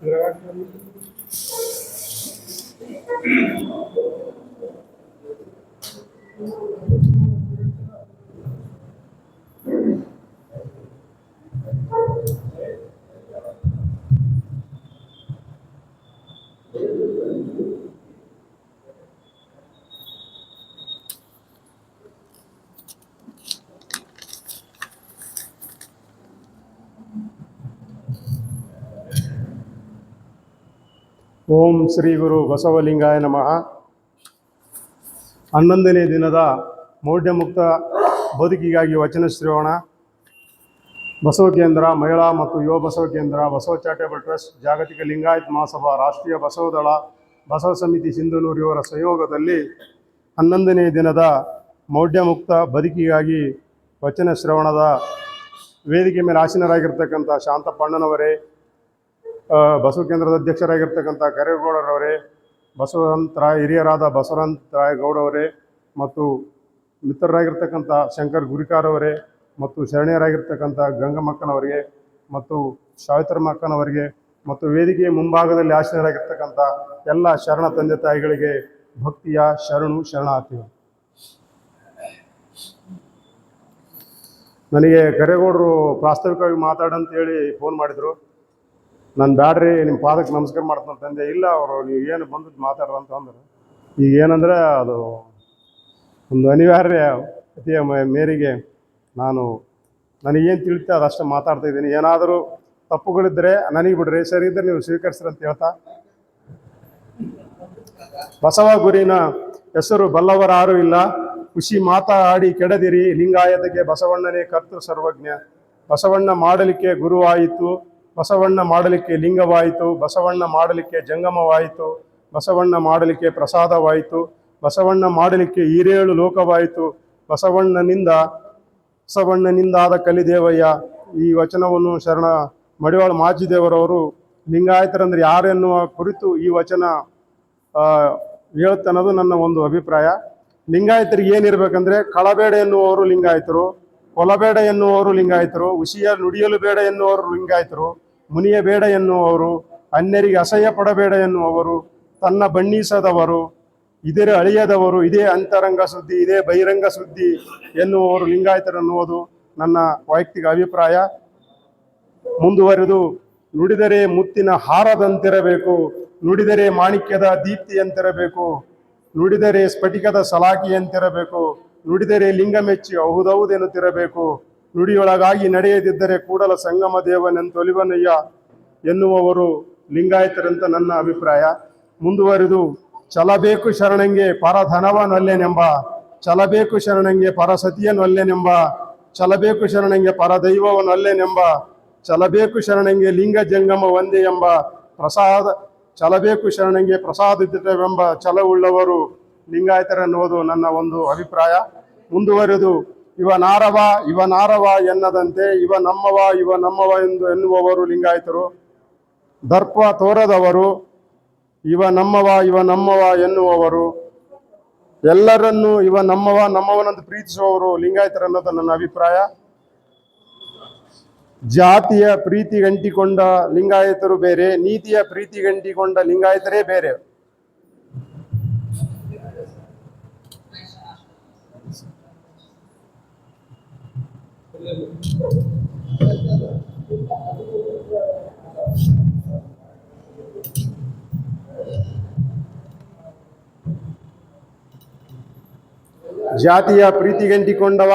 Gracias. ಓಂ ಶ್ರೀ ಗುರು ಬಸವಲಿಂಗಾಯ ನಮಃ. ಹನ್ನೊಂದನೇ ದಿನದ ಮೌಢ್ಯಮುಕ್ತ ಬದುಕಿಗಾಗಿ ವಚನ ಶ್ರವಣ. ಬಸವ ಕೇಂದ್ರ ಮಹಿಳಾ ಮತ್ತು ಯುವ ಬಸವ ಕೇಂದ್ರ ಬಸವ ಚಾರಿಟೇಬಲ್ ಟ್ರಸ್ಟ್ ಜಾಗತಿಕ ಲಿಂಗಾಯತ್ ಮಹಾಸಭಾ ರಾಷ್ಟ್ರೀಯ ಬಸವದಳ ಬಸವ ಸಮಿತಿ ಸಿಂಧನೂರು ಇವರ ಸಹಯೋಗದಲ್ಲಿ ಹನ್ನೊಂದನೇ ದಿನದ ಮೌಢ್ಯಮುಕ್ತ ಬದುಕಿಗಾಗಿ ವಚನ ಶ್ರವಣದ ವೇದಿಕೆ ಮೇಲೆ ಆಸೀನರಾಗಿರ್ತಕ್ಕಂಥ ಶಾಂತಪ್ಪಣ್ಣನವರೇ ಬಸವ ಕೇಂದ್ರದ ಅಧ್ಯಕ್ಷರಾಗಿರ್ತಕ್ಕಂಥ ಕರೇಗೌಡರವರೇ, ಬಸವಂತ ರಾಯ್, ಹಿರಿಯರಾದ ಬಸವರಂತ ರಾಯ್ ಗೌಡವರೇ ಮತ್ತು ಮಿತ್ರರಾಗಿರ್ತಕ್ಕಂಥ ಶಂಕರ್ ಗುರಿಕಾರವರೇ ಮತ್ತು ಶರಣೆಯರಾಗಿರ್ತಕ್ಕಂಥ ಗಂಗಮ್ಮಕ್ಕನವರಿಗೆ ಮತ್ತು ಸಾವಿತ್ರಮ್ಮಕ್ಕನವರಿಗೆ ಮತ್ತು ವೇದಿಕೆಯ ಮುಂಭಾಗದಲ್ಲಿ ಆಶ್ರಯರಾಗಿರ್ತಕ್ಕಂಥ ಎಲ್ಲ ಶರಣ ತಂದೆ ತಾಯಿಗಳಿಗೆ ಭಕ್ತಿಯ ಶರಣು ಶರಣಾರ್ಥಿಗಳು. ನನಗೆ ಕರೇಗೌಡರು ಪ್ರಾಸ್ತಾವಿಕವಾಗಿ ಮಾತಾಡಂತೇಳಿ ಫೋನ್ ಮಾಡಿದರು. ನಾನು ಬ್ಯಾಡ್ರಿ ನಿಮ್ಮ ಪಾದಕ್ಕೆ ನಮಸ್ಕಾರ ಮಾಡ್ತಾನೆ ತಂದೆ. ಇಲ್ಲ, ಅವರು ನೀವು ಏನು ಬಂದದ್ದು ಮಾತಾಡ್ರ ಅಂತ ಅಂದರು. ಈಗ ಏನಂದ್ರೆ ಅದು ಒಂದು ಅನಿವಾರ್ಯ ಅತಿಯ ಮೇರೆಗೆ ನಾನು ನನಗೇನು ತಿಳಿತೆ ಅದಷ್ಟೇ ಮಾತಾಡ್ತಾ ಇದ್ದೀನಿ. ಏನಾದರೂ ತಪ್ಪುಗಳಿದ್ದರೆ ನನಗೆ ಬಿಡ್ರಿ, ಸರಿ ಇದ್ದರೆ ನೀವು ಸ್ವೀಕರಿಸ್ರಿ ಅಂತ ಹೇಳ್ತಾ. ಬಸವ ಗುರಿನ ಹೆಸರು ಬಲ್ಲವರಾರು ಇಲ್ಲ. ಖುಷಿ ಮಾತಾಡಿ ಕೆಡದಿರಿ, ಲಿಂಗಾಯತಕ್ಕೆ ಬಸವಣ್ಣನೇ ಕರ್ತೃ ಸರ್ವಜ್ಞ. ಬಸವಣ್ಣ ಮಾಡಲಿಕ್ಕೆ ಗುರುವಾಯಿತು. ಬಸವಣ್ಣ ಮಾಡಲಿಕ್ಕೆ ಲಿಂಗವಾಯಿತು, ಬಸವಣ್ಣ ಮಾಡಲಿಕ್ಕೆ ಜಂಗಮವಾಯಿತು, ಬಸವಣ್ಣ ಮಾಡಲಿಕ್ಕೆ ಪ್ರಸಾದವಾಯಿತು, ಬಸವಣ್ಣ ಮಾಡಲಿಕ್ಕೆ ಈರೇಳು ಲೋಕವಾಯಿತು, ಬಸವಣ್ಣನಿಂದ, ಬಸವಣ್ಣನಿಂದಾದ ಕಲಿದೇವಯ್ಯ, ಈ ವಚನವನ್ನು ಶರಣ ಮಡಿವಾಳ ಮಾಜಿದೇವರವರು ಲಿಂಗಾಯತರಂದ್ರೆ ಯಾರೆನ್ನುವ ಕುರಿತು ಈ ವಚನ ಹೇಳುತ್ತನ್ನೋದು ನನ್ನ ಒಂದು ಅಭಿಪ್ರಾಯ. ಲಿಂಗಾಯತರಿಗೆ ಏನಿರಬೇಕಂದ್ರೆ ಕಳಬೇಡ ಎನ್ನುವವರು ಲಿಂಗಾಯತರು, ಕೊಲಬೇಡ ಎನ್ನುವವರು ಲಿಂಗಾಯತರು ಉಸಿಯ ನುಡಿಯಲು ಬೇಡ ಎನ್ನುವರು ಲಿಂಗಾಯತರು ಮುನಿಯ ಬೇಡ ಎನ್ನುವವರು, ಅನ್ಯರಿಗೆ ಅಸಹ್ಯ ಪಡಬೇಡ ಎನ್ನುವವರು, ತನ್ನ ಬಣ್ಣಿಸದವರು ಇದರ ಅಳಿಯದವರು, ಇದೇ ಅಂತರಂಗ ಸುದ್ದಿ, ಇದೇ ಬಹಿರಂಗ ಸುದ್ದಿ ಎನ್ನುವವರು ಲಿಂಗಾಯತರು ಅನ್ನುವುದು ನನ್ನ ವೈಯಕ್ತಿಕ ಅಭಿಪ್ರಾಯ. ಮುಂದುವರೆದು, ನುಡಿದರೆ ಮುತ್ತಿನ ಹಾರದಂತಿರಬೇಕು, ನುಡಿದರೆ ಮಾಣಿಕ್ಯದ ದೀಪ್ತಿಯಂತಿರಬೇಕು, ನುಡಿದರೆ ಸ್ಫಟಿಕದ ಸಲಾಕಿಯಂತಿರಬೇಕು, ನುಡಿದರೆ ಲಿಂಗ ಮೆಚ್ಚಿ ಹೌದೌದೆನ್ನುತ್ತಿರಬೇಕು ನುಡಿಯೊಳಗಾಗಿ ನಡೆಯದಿದ್ದರೆ ಕೂಡಲ ಸಂಗಮ ದೇವನೆಂತೊಲಿವನಯ್ಯ ಎನ್ನುವವರು ಲಿಂಗಾಯತರಂತ ನನ್ನ ಅಭಿಪ್ರಾಯ. ಮುಂದುವರೆದು, ಚಲಬೇಕು ಶರಣಂಗೆ ಪರಧನವನಲ್ಲೆನೆಂಬ, ಚಲಬೇಕು ಶರಣಂಗೆ ಪರಸತಿಯನಲ್ಲೆನೆಂಬ, ಚಲಬೇಕು ಶರಣಂಗೆ ಪರದೈವವನಲ್ಲೆನೆಂಬ, ಚಲಬೇಕು ಶರಣಂಗೆ ಲಿಂಗ ಜಂಗಮ ಒಂದೇ ಎಂಬ ಪ್ರಸಾದ, ಚಲಬೇಕು ಶರಣಂಗೆ ಪ್ರಸಾದಿತವೆಂಬ ಛಲವುಳ್ಳವರು ಲಿಂಗಾಯತರೆನ್ನುವುದು ನನ್ನ ಒಂದು ಅಭಿಪ್ರಾಯ. ಮುಂದುವರೆದು ಇವ ನಾರವ ಇವ ನಾರವ ಎನ್ನದಂತೆ, ಇವ ನಮ್ಮವ ಇವ ನಮ್ಮವ ಎಂದು ಎನ್ನುವವರು ಲಿಂಗಾಯತರು. ದರ್ಪ ತೋರದವರು, ಇವ ನಮ್ಮವ ಇವ ನಮ್ಮವ ಎನ್ನುವವರು. ಎಲ್ಲರನ್ನೂ ಇವ ನಮ್ಮವ, ನಮ್ಮವನಂತ ಪ್ರೀತಿಸುವವರು ಲಿಂಗಾಯತರನ್ನೋದು ನನ್ನ ಅಭಿಪ್ರಾಯ. ಜಾತಿಯ ಪ್ರೀತಿಗಂಟಿಕೊಂಡ ಲಿಂಗಾಯತರು ಬೇರೆ, ನೀತಿಯ ಪ್ರೀತಿಗಂಟಿಕೊಂಡ ಲಿಂಗಾಯತರೇ ಬೇರೆ. ಜಾತಿಯ ಪ್ರೀತಿಗಂಟಿಕೊಂಡವ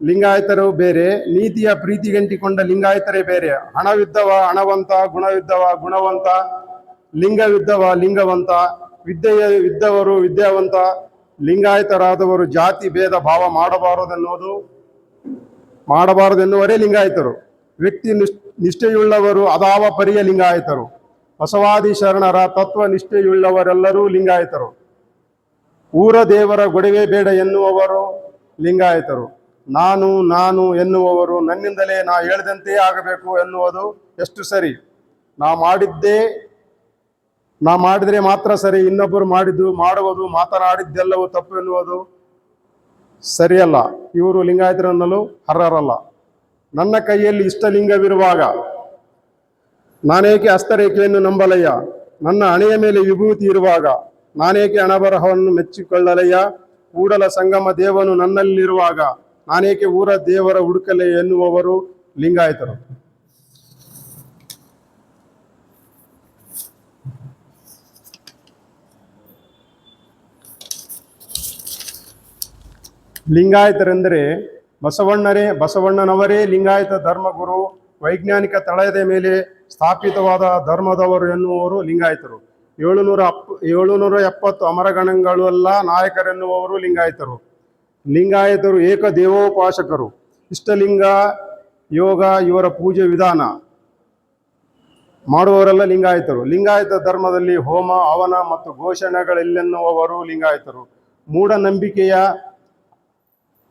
ಲಿಂಗಾಯತರು ಬೇರೆ, ನೀತಿಯ ಪ್ರೀತಿಗಂಟಿಕೊಂಡ ಲಿಂಗಾಯತರೇ ಬೇರೆ. ಹಣವಿದ್ದವ ಹಣವಂತ, ಗುಣವಿದ್ದವ ಗುಣವಂತ, ಲಿಂಗವಿದ್ದವ ಲಿಂಗವಂತ, ವಿದ್ಯೆಯ ಇದ್ದವರು ವಿದ್ಯಾವಂತ, ಲಿಂಗಾಯತರಾದವರು ಜಾತಿ, ಭೇದ, ಭಾವ ಮಾಡಬಾರದೆನ್ನುವುದು ಮಾಡಬಾರದೆನ್ನುವರೇ ಲಿಂಗಾಯತರು. ವ್ಯಕ್ತಿ ನಿಷ್ ನಿಷ್ಠೆಯುಳ್ಳವರು ಅದಾವ ಪರಿಯ ಲಿಂಗಾಯತರು. ಬಸವಾದಿ ಶರಣರ ತತ್ವ ನಿಷ್ಠೆಯುಳ್ಳವರೆಲ್ಲರೂ ಲಿಂಗಾಯತರು. ಊರ ದೇವರ ಗೊಡವೆ ಬೇಡ ಎನ್ನುವವರು ಲಿಂಗಾಯತರು. ನಾನು ನಾನು ಎನ್ನುವವರು ನನ್ನಿಂದಲೇ ನಾ ಹೇಳಿದಂತೆಯೇ ಆಗಬೇಕು ಎನ್ನುವುದು ಎಷ್ಟು ಸರಿ? ನಾ ಮಾಡಿದ್ದೇ, ನಾ ಮಾಡಿದರೆ ಮಾತ್ರ ಸರಿ, ಇನ್ನೊಬ್ಬರು ಮಾಡಿದ್ದು, ಮಾಡುವುದು, ಮಾತನಾಡಿದ್ದೆಲ್ಲವೂ ತಪ್ಪು ಎನ್ನುವುದು ಸರಿಯಲ್ಲ. ಇವರು ಲಿಂಗಾಯತರನ್ನಲು ಅರ್ಹರಲ್ಲ ನನ್ನ ಕೈಯಲ್ಲಿ ಇಷ್ಟಲಿಂಗವಿರುವಾಗ ನಾನೇಕೆ ಹಸ್ತರೇಖೆಯನ್ನು ನಂಬಲಯ್ಯ? ನನ್ನ ಹಣೆಯ ಮೇಲೆ ವಿಭೂತಿ ಇರುವಾಗ ನಾನೇಕೆ ಹಣಬರಹವನ್ನು ಮೆಚ್ಚಿಕೊಳ್ಳಲಯ್ಯ? ಕೂಡಲ ಸಂಗಮ ದೇವನು ನನ್ನಲ್ಲಿರುವಾಗ ನಾನೇಕೆ ಊರ ದೇವರ ಹುಡುಕಲೆ ಎನ್ನುವವರು ಲಿಂಗಾಯತರು? ಲಿಂಗಾಯತರೆಂದರೆ ಬಸವಣ್ಣರೇ, ಬಸವಣ್ಣನವರೇ ಲಿಂಗಾಯತ ಧರ್ಮಗುರು, ವೈಜ್ಞಾನಿಕ ತಳಯದ ಮೇಲೆ ಸ್ಥಾಪಿತವಾದ ಧರ್ಮದವರು ಎನ್ನುವರು ಲಿಂಗಾಯತರು. ಏಳುನೂರ ಅಪ್ ಏಳುನೂರ ಎಪ್ಪತ್ತು ಅಮರಗಣಗಳೆಲ್ಲ ನಾಯಕರೆನ್ನುವರು ಲಿಂಗಾಯತರು. ಲಿಂಗಾಯತರು ಏಕ ದೇವೋಪಾಸಕರು. ಇಷ್ಟಲಿಂಗ, ಯೋಗ ಇವರ ಪೂಜೆ ವಿಧಾನ. ಮಾಡುವವರೆಲ್ಲ ಲಿಂಗಾಯತರು. ಲಿಂಗಾಯತ ಧರ್ಮದಲ್ಲಿ ಹೋಮ ಅವನ ಮತ್ತು ಘೋಷಣೆಗಳೆಲ್ಲೆನ್ನುವವರು ಲಿಂಗಾಯತರು. ಮೂಢನಂಬಿಕೆಯ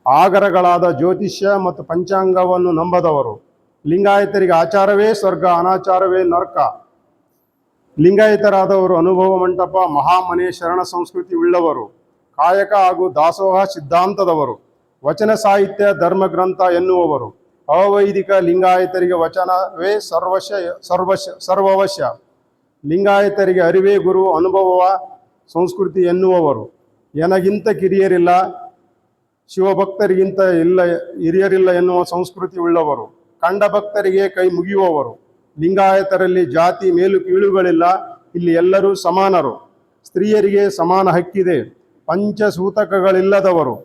ಆಗರಗಳಾದ ಜ್ಯೋತಿಷ್ಯ ಮತ್ತು ಪಂಚಾಂಗವನ್ನು ನಂಬದವರು. ಲಿಂಗಾಯತರಿಗೆ ಆಚಾರವೇ ಸ್ವರ್ಗ, ಅನಾಚಾರವೇ ನರ್ಕ. ಲಿಂಗಾಯತರಾದವರು ಅನುಭವ ಮಂಟಪ ಮಹಾಮನೆ ಶರಣ ಸಂಸ್ಕೃತಿ ಉಳ್ಳವರು. ಕಾಯಕ ಹಾಗೂ ದಾಸೋಹ ಸಿದ್ಧಾಂತದವರು. ವಚನ ಸಾಹಿತ್ಯ, ಧರ್ಮ ಗ್ರಂಥ ಎನ್ನುವವರು. ಅವೈದಿಕ ಲಿಂಗಾಯತರಿಗೆ ವಚನವೇ ಸರ್ವಶ ಸರ್ವಶ ಸರ್ವವಶ್ಯ ಲಿಂಗಾಯತರಿಗೆ ಅರಿವೇ ಗುರು, ಅನುಭವ, ಸಂಸ್ಕೃತಿ ಎನ್ನುವವರು. ಎನಗಿಂತ ಕಿರಿಯರಿಲ್ಲ ಶಿವಭಕ್ತರಿಗಿಂತ ಇಲ್ಲ, ಹಿರಿಯರಿಲ್ಲ ಎನ್ನುವ ಸಂಸ್ಕೃತಿ ಉಳ್ಳವರು. ಕಂಡ ಭಕ್ತರಿಗೆ ಕೈ ಮುಗಿಯುವವರು. ಲಿಂಗಾಯತರಲ್ಲಿ ಜಾತಿ ಮೇಲು ಕೀಳುಗಳಿಲ್ಲ, ಇಲ್ಲಿ ಎಲ್ಲರೂ ಸಮಾನರು. ಸ್ತ್ರೀಯರಿಗೆ ಸಮಾನ ಹಕ್ಕಿದೆ, ಪಂಚಸೂತಕಗಳಿಲ್ಲದವರು.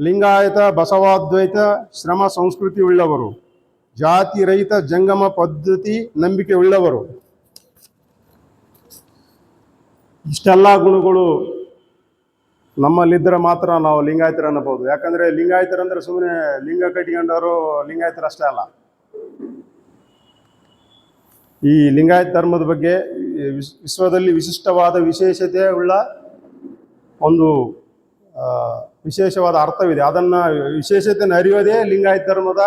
ಲಿಂಗಾಯತ, ಬಸವಾದ್ವೈತ, ಶ್ರಮ ಸಂಸ್ಕೃತಿ ಉಳ್ಳವರು. ಜಾತಿ ರಹಿತ ಜಂಗಮ ಪದ್ಧತಿ ನಂಬಿಕೆ ಉಳ್ಳವರು. ಇಷ್ಟೆಲ್ಲ ಗುಣಗಳು ನಮ್ಮಲ್ಲಿದ್ದರೆ ಮಾತ್ರ ನಾವು ಲಿಂಗಾಯತರು ಅನ್ನಬಹುದು. ಯಾಕಂದ್ರೆ ಲಿಂಗಾಯತರಂದ್ರೆ ಸುಮ್ಮನೆ ಲಿಂಗ ಕಟ್ಟಿಕೊಂಡವರು ಲಿಂಗಾಯತರು ಅಷ್ಟೇ ಅಲ್ಲ. ಈ ಲಿಂಗಾಯತ ಧರ್ಮದ ಬಗ್ಗೆ ವಿಶ್ವದಲ್ಲಿ ವಿಶಿಷ್ಟವಾದ ವಿಶೇಷತೆ ಉಳ್ಳ ಒಂದು ವಿಶೇಷವಾದ ಅರ್ಥವಿದೆ. ಅದನ್ನ ವಿಶೇಷತೆಯನ್ನು ಅರಿಯೋದೇ ಲಿಂಗಾಯತ ಧರ್ಮದ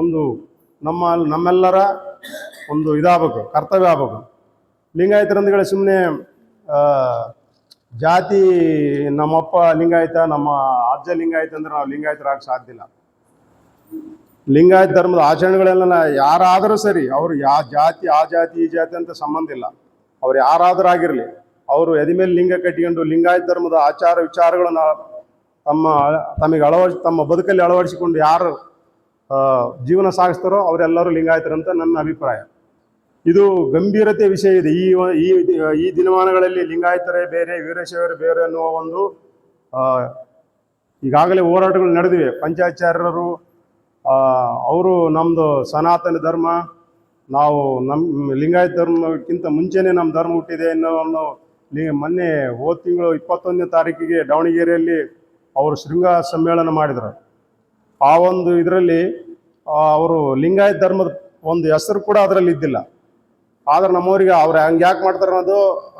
ಒಂದು ನಮ್ಮ, ನಮ್ಮೆಲ್ಲರ ಒಂದು ಇದಾಗಬೇಕು, ಕರ್ತವ್ಯ ಆಗಬೇಕು. ಲಿಂಗಾಯತರಂದ್ರೆ ಸುಮ್ಮನೆ ಜಾತಿ ನಮ್ಮಪ್ಪ ಲಿಂಗಾಯತ, ನಮ್ಮ ಅಜ್ಜ ಲಿಂಗಾಯತ ಅಂದ್ರೆ ನಾವು ಲಿಂಗಾಯತರಾಗ ಸಾಧ್ಯ ಇಲ್ಲ. ಲಿಂಗಾಯತ ಧರ್ಮದ ಆಚರಣೆಗಳೆಲ್ಲ ಯಾರಾದರೂ ಸರಿ, ಅವರು ಯಾ ಜಾತಿ, ಆ ಜಾತಿ, ಈ ಜಾತಿ ಅಂತ ಸಂಬಂಧ ಇಲ್ಲ. ಅವ್ರು ಯಾರಾದರೂ ಆಗಿರಲಿ, ಅವರು ಎದೆ ಮೇಲೆ ಲಿಂಗ ಕಟ್ಟಿಕೊಂಡು ಲಿಂಗಾಯತ ಧರ್ಮದ ಆಚಾರ ವಿಚಾರಗಳನ್ನು ತಮ್ಮ ತಮಗೆ ಅಳವಡಿಸಿ, ತಮ್ಮ ಬದುಕಲ್ಲಿ ಅಳವಡಿಸಿಕೊಂಡು ಯಾರು ಜೀವನ ಸಾಗಿಸ್ತಾರೋ ಅವರೆಲ್ಲರೂ ಲಿಂಗಾಯತರಂತ ನನ್ನ ಅಭಿಪ್ರಾಯ. ಇದು ಗಂಭೀರತೆ ವಿಷಯ ಇದೆ. ಈ ಈ ದಿನಮಾನಗಳಲ್ಲಿ ಲಿಂಗಾಯತರೇ ಬೇರೆ, ವೀರಶೈವರೇ ಬೇರೆ ಅನ್ನುವ ಒಂದು ಈಗಾಗಲೇ ಹೋರಾಟಗಳು ನಡೆದಿವೆ. ಪಂಚಾಚಾರ್ಯರು ಅವರು ನಮ್ಮದು ಸನಾತನ ಧರ್ಮ, ನಾವು ನಮ್ಮ ಲಿಂಗಾಯತ ಧರ್ಮಕ್ಕಿಂತ ಮುಂಚೆನೇ ನಮ್ಮ ಧರ್ಮ ಹುಟ್ಟಿದೆ ಅನ್ನೋ ಮೊನ್ನೆ ಹೋದ ತಿಂಗಳು ಇಪ್ಪತ್ತೊಂದನೇ ತಾರೀಕಿಗೆ ದಾವಣಗೆರೆಯಲ್ಲಿ ಅವರು ಶೃಂಗ ಸಮ್ಮೇಳನ ಮಾಡಿದರು. ಆ ಒಂದು ಇದರಲ್ಲಿ ಅವರು ಲಿಂಗಾಯತ ಧರ್ಮದ ಒಂದು ಹೆಸರು ಕೂಡ ಅದರಲ್ಲಿ ಇದ್ದಿಲ್ಲ. ಆದ್ರೆ ನಮ್ಮವ್ರಿಗೆ ಅವ್ರು ಹಂಗೆ ಯಾಕೆ ಮಾಡ್ತಾರೆ ಅನ್ನೋದು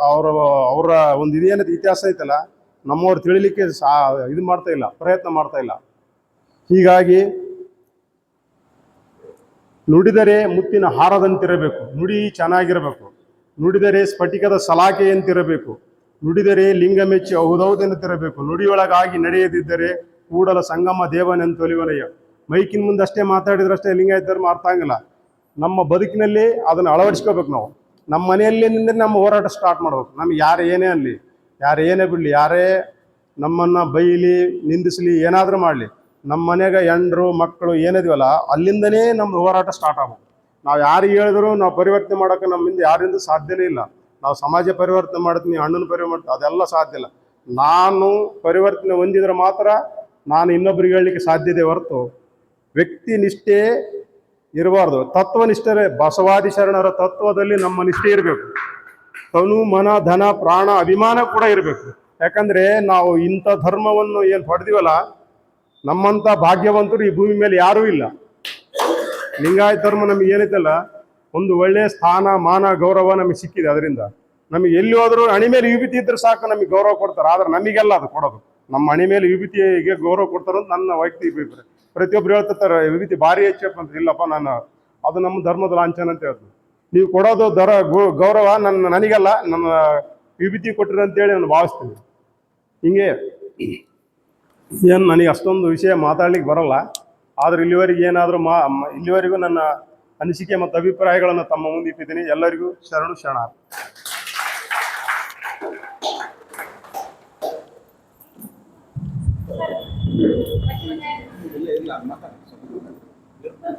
ಅವರು, ಅವರ ಒಂದು ಇದೇನ ಇತಿಹಾಸ ಐತಲ್ಲ, ನಮ್ಮವ್ರು ತಿಳಿಲಿಕ್ಕೆ ಸಾ, ಇದು ಮಾಡ್ತಾ ಇಲ್ಲ, ಪ್ರಯತ್ನ ಮಾಡ್ತಾ ಇಲ್ಲ. ಹೀಗಾಗಿ ನುಡಿದರೆ ಮುತ್ತಿನ ಹಾರದಂತಿರಬೇಕು, ನುಡಿ ಚೆನ್ನಾಗಿರಬೇಕು. ನುಡಿದರೆ ಸ್ಫಟಿಕದ ಸಲಾಖೆಯಂತಿರಬೇಕು ನುಡಿದರೆ ಲಿಂಗ ಮೆಚ್ಚಿ ಹೌದೌದೆನ್ನುತ್ತಿರಬೇಕು ನುಡಿಯೊಳಗಾಗಿ ನಡೆಯದಿದ್ದರೆ ಕೂಡಲ ಸಂಗಮ ದೇವನೆಂತೊಲಿವನಯ್ಯ ಮೈಕಿನ ಮುಂದೆ ಅಷ್ಟೇ ಮಾತಾಡಿದ್ರಷ್ಟೇ ಲಿಂಗಾಯತ ಧರ್ಮ ಅರ್ಥ ಆಗಲ್ಲ. ನಮ್ಮ ಬದುಕಿನಲ್ಲಿ ಅದನ್ನು ಅಳವಡಿಸ್ಕೋಬೇಕು ನಾವು. ನಮ್ಮ ಮನೆಯಲ್ಲಿಂದ ನಮ್ಮ ಹೋರಾಟ ಸ್ಟಾರ್ಟ್ ಮಾಡ್ಬೇಕು. ನಮ್ಗೆ ಯಾರು ಏನೇ ಅನ್ನಲಿ ಯಾರು ಏನೇ ಬಿಡಲಿ, ಯಾರೇ ನಮ್ಮನ್ನು ಬೈಲಿ, ನಿಂದಿಸಲಿ, ಏನಾದರೂ ಮಾಡಲಿ, ನಮ್ಮ ಮನೆಯಾಗ ಹೆಂಡ್ರು, ಮಕ್ಕಳು ಏನಿದೀವಲ್ಲ, ಅಲ್ಲಿಂದನೇ ನಮ್ದು ಹೋರಾಟ ಸ್ಟಾರ್ಟ್ ಆಗ್ಬೇಕು. ನಾವು ಯಾರು ಹೇಳಿದ್ರು ನಾವು ಪರಿವರ್ತನೆ ಮಾಡೋಕೆ ನಮ್ಮಿಂದ ಯಾರಿಂದ ಸಾಧ್ಯನೇ ಇಲ್ಲ. ನಾವು ಸಮಾಜ ಪರಿವರ್ತನೆ ಮಾಡ್ತೀನಿ ಹಣ್ಣನ್ನು ಪರಿವರ್ತನೆ ಅದೆಲ್ಲ ಸಾಧ್ಯ ಇಲ್ಲ. ನಾನು ಪರಿವರ್ತನೆ ಹೊಂದಿದ್ರೆ ಮಾತ್ರ ನಾನು ಇನ್ನೊಬ್ರಿಗೆ ಹೇಳಲಿಕ್ಕೆ ಸಾಧ್ಯತೆ ಹೊರತು ವ್ಯಕ್ತಿ ನಿಷ್ಠೆ ಇರಬಾರ್ದು. ತತ್ವನಿಷ್ಠರೇ ಬಸವಾದಿ ಶರಣರ ತತ್ವದಲ್ಲಿ ನಮ್ಮ ನಿಷ್ಠೆ ಇರಬೇಕು. ತನು, ಮನ, ಧನ, ಪ್ರಾಣ, ಅಭಿಮಾನ ಕೂಡ ಇರಬೇಕು. ಯಾಕಂದ್ರೆ ನಾವು ಇಂಥ ಧರ್ಮವನ್ನು ಏನು ಪಡೆದಿವಲ್ಲ, ನಮ್ಮಂಥ ಭಾಗ್ಯವಂತರು ಈ ಭೂಮಿ ಮೇಲೆ ಯಾರೂ ಇಲ್ಲ. ಲಿಂಗಾಯತ ಧರ್ಮ ನಮಗೆ ಏನೈತಲ್ಲ ಒಂದು ಒಳ್ಳೆಯ ಸ್ಥಾನ, ಮಾನ, ಗೌರವ ನಮಗೆ ಸಿಕ್ಕಿದೆ ಅದರಿಂದ. ನಮಗೆ ಎಲ್ಲಿ ಹೋದರೂ ಅಣಿ ಮೇಲೆ ವಿಭೂತಿ ಇದ್ರೆ ಸಾಕು, ನಮಗೆ ಗೌರವ ಕೊಡ್ತಾರೆ. ಆದ್ರೆ ನಮಗೆಲ್ಲ ಅದು ಕೊಡೋದು. ನಮ್ಮ ಹಣಿ ಮೇಲೆ ವಿಭೂತಿಗೆ ಗೌರವ ಕೊಡ್ತಾರೆ ಅಂತ ನನ್ನ ವೈಯಕ್ತಿಕ ಅಭಿಪ್ರಾಯ. ಪ್ರತಿಯೊಬ್ರು ಹೇಳ್ತಿರ್ತಾರೆ ರೀತಿ ಭಾರಿ ಹೆಚ್ಚಪ್ಪ ಅಂತ ಇಲ್ಲಪ್ಪ, ನಾನು ಅದು ನಮ್ಮ ಧರ್ಮದ ಲಾಂಛನ ಅಂತ ಹೇಳ್ತೀನಿ ನೀವು ಕೊಡೋದು ದರ ಗೌರವ ನನ್ನ, ನನಗೆಲ್ಲ, ನನ್ನ ವಿಭೂತಿ ಕೊಟ್ಟಿರಿ ಅಂತೇಳಿ ನಾನು ಭಾವಿಸ್ತೀನಿ. ಹಿಂಗೆ ಏನು ನನಗೆ ಅಷ್ಟೊಂದು ವಿಷಯ ಮಾತಾಡ್ಲಿಕ್ಕೆ ಬರಲ್ಲ. ಆದ್ರೆ ಇಲ್ಲಿವರೆಗೆ ಏನಾದರೂ ಮಾ ಇಲ್ಲಿವರೆಗೂ ನನ್ನ ಅನಿಸಿಕೆ ಮತ್ತು ಅಭಿಪ್ರಾಯಗಳನ್ನು ತಮ್ಮ ಮುಂದೆ ಇಟ್ಟಿದ್ದೀನಿ ಎಲ್ಲರಿಗೂ ಶರಣು ಶರಣ